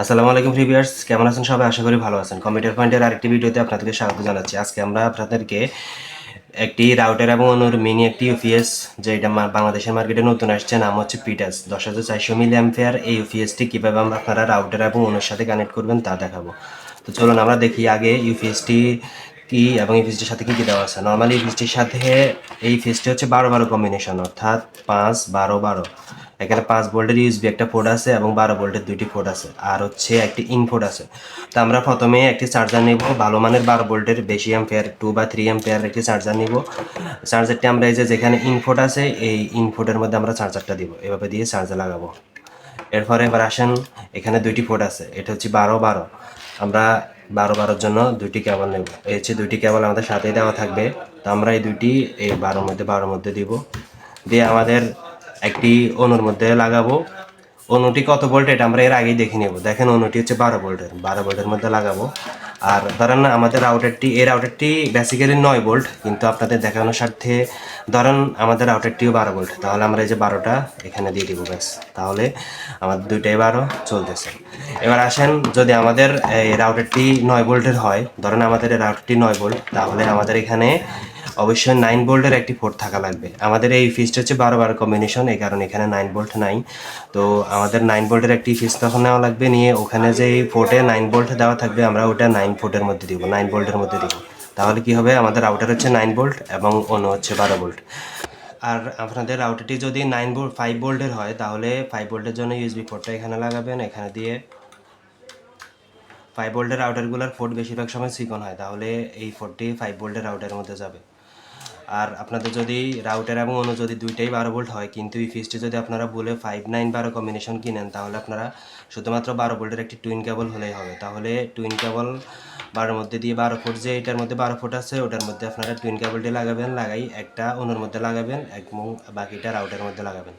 আসসালামু আলাইকুম প্রিভিয়ার্স, কেমন আছেন সবাই? আশা করি ভালো আছেন। কম্পিউটার পয়েন্টের আরেকটি ভিডিওতে আপনাদেরকে স্বাগত জানাচ্ছি। আজকে আমরা আপনাদেরকে একটি রাউটার এবং অনুর মিনি একটি ইউপিএস যেটা বাংলাদেশের মার্কেটে নতুন আসছে, নাম হচ্ছে পিটাস দশ হাজার চারশো মিলি অ্যাম্পেয়ার এই ইউপিএসটি কীভাবে আমরা আপনারা রাউটার এবং অনুর সাথে কানেক্ট করবেন তা দেখাবো। তো চলুন আমরা দেখি আগে ইউপিএসটি কি এবং ইউপিএসটির সাথে কী কী দেওয়া আছে। নর্মালি ইউপিএসটির সাথে এই ফিসটি হচ্ছে বারো বারো কম্বিনেশন অর্থাৎ পাঁচ বারো বারো। এখানে পাঁচ ভোল্টের ইউএসবি একটা পোর্ট আছে এবং বারো ভোল্টের দুইটি পোর্ট আছে, আর হচ্ছে একটি ইনপোর্ট আছে। তো আমরা প্রথমে একটি চার্জার নিব, ভালো মানের বারো ভোল্টের বেশি অ্যাম্পেয়ার টু বা থ্রি অ্যাম্পেয়ার একটি চার্জার নিব। চার্জারটি আমরা এই যে যেখানে ইনপোর্ট আছে, এই ইনপোর্টের মধ্যে আমরা চার্জারটা দিব, এভাবে দিয়ে চার্জার লাগাবো। এরপরে এবার আসেন, এখানে দুইটি পোর্ট আছে, এটা হচ্ছে বারো বারো। আমরা বারো বারোর জন্য দুইটি কেবল নেব। এই হচ্ছে দুইটি কেবল আমাদের সাথেই দেওয়া থাকবে। তো আমরা এই দুইটি এই বারোর মধ্যে বারোর মধ্যে দিব। দিয়ে আমাদের একটি অনুর মধ্যে লাগাবো। অনুটি কত ভোল্ট এটা আমরা এর আগেই দেখে নেব। দেখেন অনুটি হচ্ছে বারো ভোল্টের। বারো ভোল্টের মধ্যে লাগাবো। আর ধরেন আমাদের রাউটারটি এর আউটারটি বেসিক্যালি নয় ভোল্ট, কিন্তু আপনাদের দেখানোর স্বার্থে ধরেন আমাদের রাউটারটিও বারো ভোল্ট। তাহলে আমরা এই যে বারোটা এখানে দিয়ে দিব ব্যাস। তাহলে আমাদের দুইটাই বারো, চলতেছে। এবার আসেন, যদি আমাদের, এই রাউটারটি নয় ভোল্টের হয়, ধরেন আমাদের এই রাউটারটি নয় ভোল্ট, তাহলে আমাদের এখানে অবশ্যই নাইন ভোল্টের একটি পোর্ট থাকা লাগবে। আমাদের এই ফিসটা হচ্ছে বারো বারো কম্বিনেশন এই কারণে এখানে নাইন ভোল্ট নাই। তো আমাদের নাইন ভোল্টের একটি ফিস তখন নেওয়া লাগবে, নিয়ে ওখানে যে পোর্টে নাইন ভোল্ট দেওয়া থাকবে, আমরা ওটা নাইন ভোল্টের মধ্যে দিব নাইন ভোল্টের মধ্যে দিব। তাহলে কি হবে? আমাদের রাউটার হচ্ছে নাইন ভোল্ট এবং অন্য হচ্ছে বারো ভোল্ট। আর আপনাদের রাউটারটি যদি নাইন ভোল্ট ফাইভ ভোল্টের হয়, তাহলে ফাইভ ভোল্টের জন্য ইউএসবি পোর্টটা এখানে লাগাবেন, এখানে দিয়ে ফাইভ ভোল্টের রাউটারগুলোর ফোর্ট বেশিরভাগ সময় চিকন হয়, তাহলে এই ফোর্টটি ফাইভ ভোল্টের রাউটারের মধ্যে যাবে। আর আপনাদের যদি রাউটার এবং অন্য যদি দুইটাই বারো ভোল্ট হয়, কিন্তু এই ফিসটি যদি আপনারা বলে ফাইভ নাইন বারো কম্বিনেশন কিনেন, তাহলে আপনারা শুধুমাত্র বারো ভোল্টের একটি টুইন কেবল হলেই হবে। তাহলে টুইন কেবল বারোর মধ্যে দিয়ে বারো ফুট যে এটার মধ্যে বারো ফুট আছে, ওটার মধ্যে আপনারা টুইন কেবলটি লাগাবেন, লাগাই একটা অন্যর মধ্যে লাগাবেন এবং বাকিটা রাউটারের মধ্যে লাগাবেন।